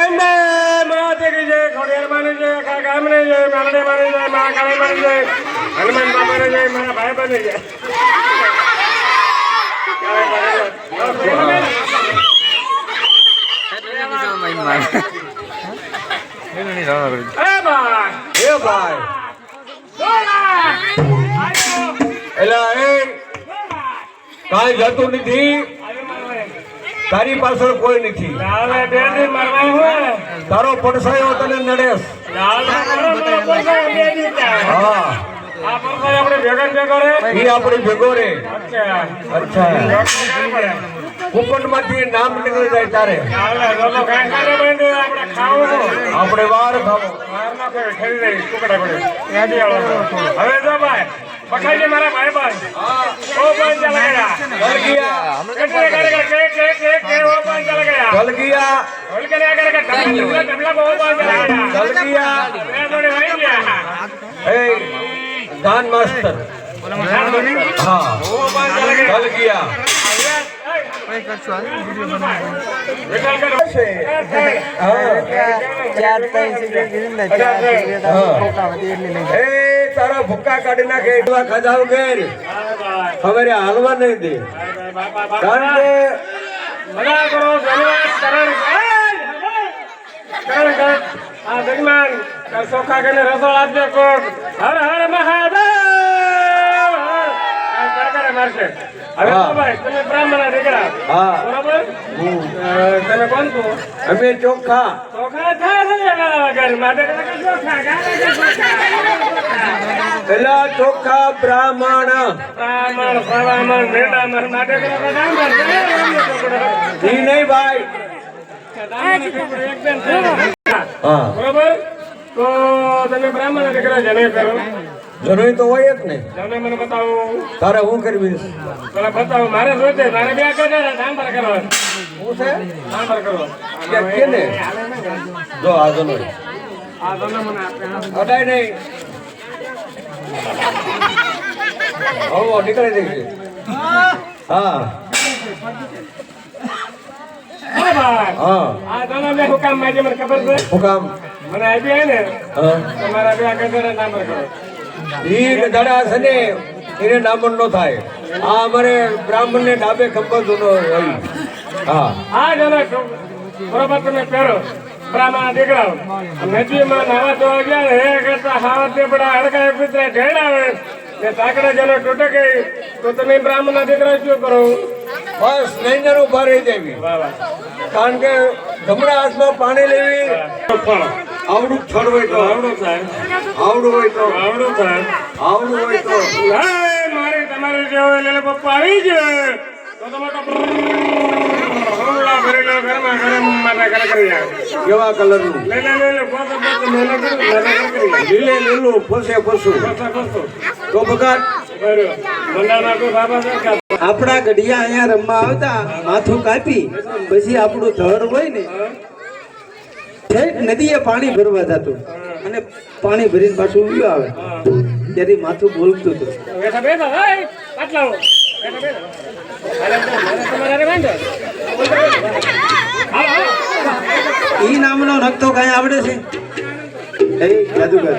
અંબે માતે કી જય ખોડિયાર માની જય આખા ગામને જય માલડે માની જય મા કાળે માની જય હનુમાન બાપાને જય મારા ભાઈ બને જય. એટલે કઈ જતું નથી. તારી પાછળ કોઈ નથી. તારો પડસાયો તને દિન હા આ આપણે ભેગા ભેગા રે ઈ આપણી ભેગો રે. અચ્છા. અચ્છા. કુપનમાંથી નામ નીકળી જાય તારે. આપણે વાર ખાવો. હવે જો ભાઈ પકડાઈ જાય મારા ભાઈ ભાઈ ઓ પાંચ લગાડ્યા ચલ ગયા કેટલે કરે કે કે કે કે કે ઓ પાંચ લગાડ્યા ચલ ગયા હોલ કે કરે કે ટમલા ટમલા બહુ પાંચ લગાડ્યા ચલ ગયા એ થોડી વહી ગયા એ ગાન માસ્ટર હા ઓ પાંચ લગાડ્યા ચલ ગયા વિઠ્ઠલ કરો ચાર ત્રણ સિગરેટ લીધી ને ચાર સિગરેટ હા. ખોટા હતી એટલી લઈ એ તારા ભૂક્કા કાઢી નાખે, એટલા ખજાવ ઘેર. હવે હાલવા નહીં દે. કારણ કે મજા કરો કરણ કરણ આ જગમાન સોખા કરીને રસોડ આપજો કોણ? હર હર મહાદેવ! મારશે. હવે. તો ભાઈ તમે બ્રાહ્મણ દીકરા. હા. બરાબર? તમે કોણ છો? અમે ચોખ્ખા ચોખા? થાય છે ને વગર. માટે કે ચોખા ચોખા. પેલા ચોખ્ખા બ્રાહ્મણ. બ્રાહ્મણ બ્રાહ્મણ મેડામણ માટે બ્રાહ્મણ. ઈ નહીં ભાઈ. બરોબર? તો તમે બ્રાહ્મણ દીકરા જને કરો. જનોઈ તો હોય જ ને. જને મને બતાવો. તારે હું કરવી? પેલા બતાવો મારે જોઈતે મારે બે કરે ડાંબર કરો હું છે? ડાંબર કરો કે કેને જો આ જનોઈ આ તમે મને આપે અડાય નહીં. હો નીકળી જશે હા. હા. આ મેં હુકામ માંગી મને ખબર છે? હું કામ મને હે ને? તમારા બે કરે ડાંબર કરો. ઈ ગધડા છે ને એને ડામણ નો થાય. આ અમારે બ્રાહ્મણ ને ડાબે ખંભો જૂનો હોય. હા. હા જરા બરોબર તમે પહેરો. બ્રાહ્મણ દીકરાઓ નદીમાં નાવા ધોવા ગયા હે કરતા બડા હડકાય કૂતરા ઢેડાવે ને તાકડે જેનો તૂટે ગઈ તો તમે બ્રાહ્મણ દીકરા શું કરો? બસ નૈનર ઊભા રહી દેવી. કારણ કે જમણા હાથમાં પાણી લેવી. આવડું છોડ હોય તો. આવડું થાય આવડું હોય તો. આવડું થાય આવડું હોય તો. મારે તમારે જેવો લેલે પપ્પા આવી જાય તો તમે તો કેવા મહેનત કરી લીલે લીલું ફસે ફસું પૈસા ખર્ચો તો બગાડ. તો બાબા છે આપણા ગઢિયા અહીંયા રમવા આવતા માથું કાપી પછી આપણું ધડ હોય ને ઠેક નદીએ પાણી ભરવા જતું. અને પાણી ભરીને પાછું ઉયું આવે. ત્યારે માથું બોલતું હતું. ઈ નામનો નકતો કાંઈ આવડે છે? એ જાદુગર.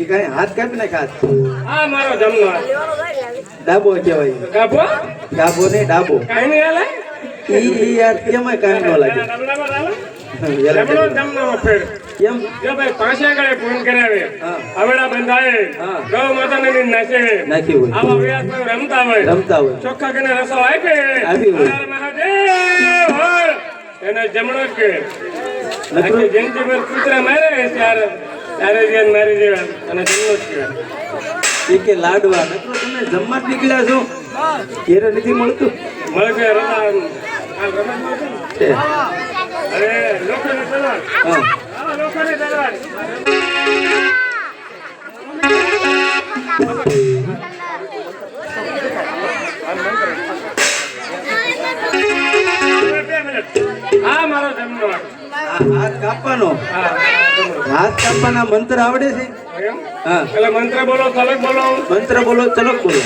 ઈ કાંઈ હાથ કાપી નાખ હાથ આ મારો જમનો ડાબો કહેવાય ડાબો? ડાબો ને ડાબો. કાઈ નહીં હાલે? ઈ યાર કેમ કાંઈ ન લાગે. કેમ જો ભાઈ પાંચ આગળ ફોન કરાવે. હવેડા બંધાય હા. ગૌ માતાને નાચે. નાખી હોય. આવા વ્યાસ રમતા હોય. રમતા હોય. ચોખ્ખા કરીને રસો આપે. આપી હોય. મહાદેવ એને જમણો કે નકરું? આખી પર કૂતરા મારે ત્યારે. ત્યારે ધ્યાન મારી દેવા. અને જમણો કે એ કે લાડવા. નકરો તમે જમવા નીકળ્યા છો? ઘેરે નથી મળતું? મળે છે રમા આ રમત છે હા હા હા મારો હાથ કાપવાનો? હાથ કાપવાના મંત્ર આવડે છે? હા. એટલે મંત્ર બોલો તલક બોલો. મંત્ર બોલો ચલો બોલો.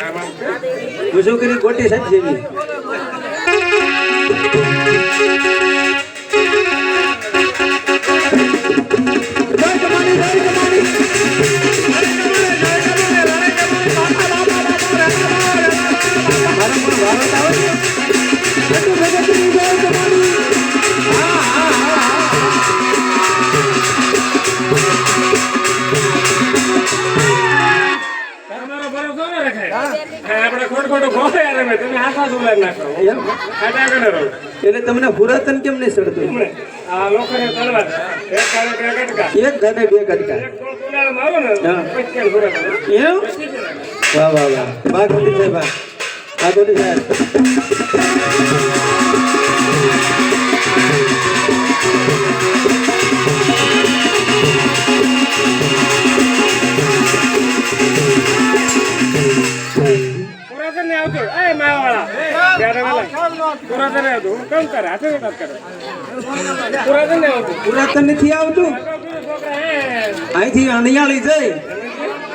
આમ આમ છે. ગોટી સાહેબ જેવી ખોટ ખોટું ખોટે યાર તમે નાખો. એમ? ખાટા કરે રહો. એટલે તમને પુરાતન કેમ નહીં સડતું એક કાળે બે કટકા? એમ. વાહ વાહ વાહ વાહ. ગોટી સાહેબ. વાહ ગોટી સાહેબ. પુરાતન નથી આવતું. અહીંથી અણિયાળી જઈ.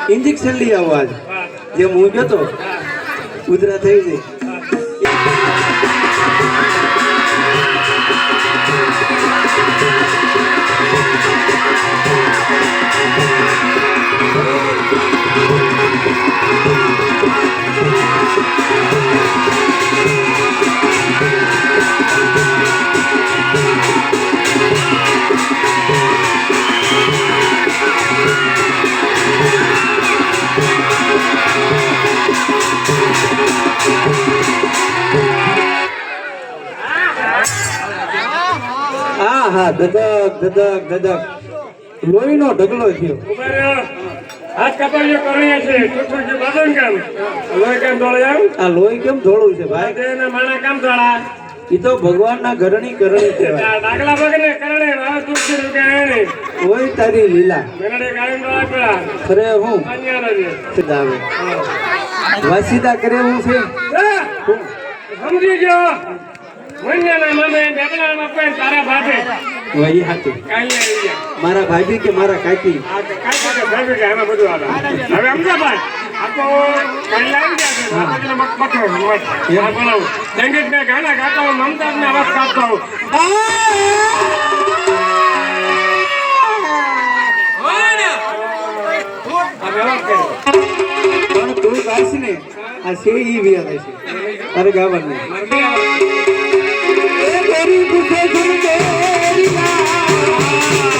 ઇન્જેક્શન લઈ આવો આજ. જે હું જતો ઉધરા થઈ ગઈ. હા ધધક ધધક ધધક લોહીનો ઢગલો થયો. હાથ કામ ધોળે આ લોહી કેમ ધોળું છે, ભાઈ? એ તો ભગવાનના ઘરની કરણી કહેવાય. લીલા. ખરે હું? પાન્યા વાસીદા કરે હું છે. સમજી ગયો. મન્યાના મામે કોઈ તારા ભાભે. વહી આવી ગયા. મારા ભાભી કે મારા કાકી? આ ભાભી કે એમાં બધું આવે. હવે અમદાવાદ. આ તો કાંઈ આવી ગયા છે. આ મત પકડો આ બોલાવું સંગીત મેં ગાના ગાતા હું મમતાજ ને અવાજ કાઢતો હું તું ગાશ ને આ છે ઈ વ્યાજ છે. તારે ગાવાનું. तेरी गुफे गुरु तेरी ना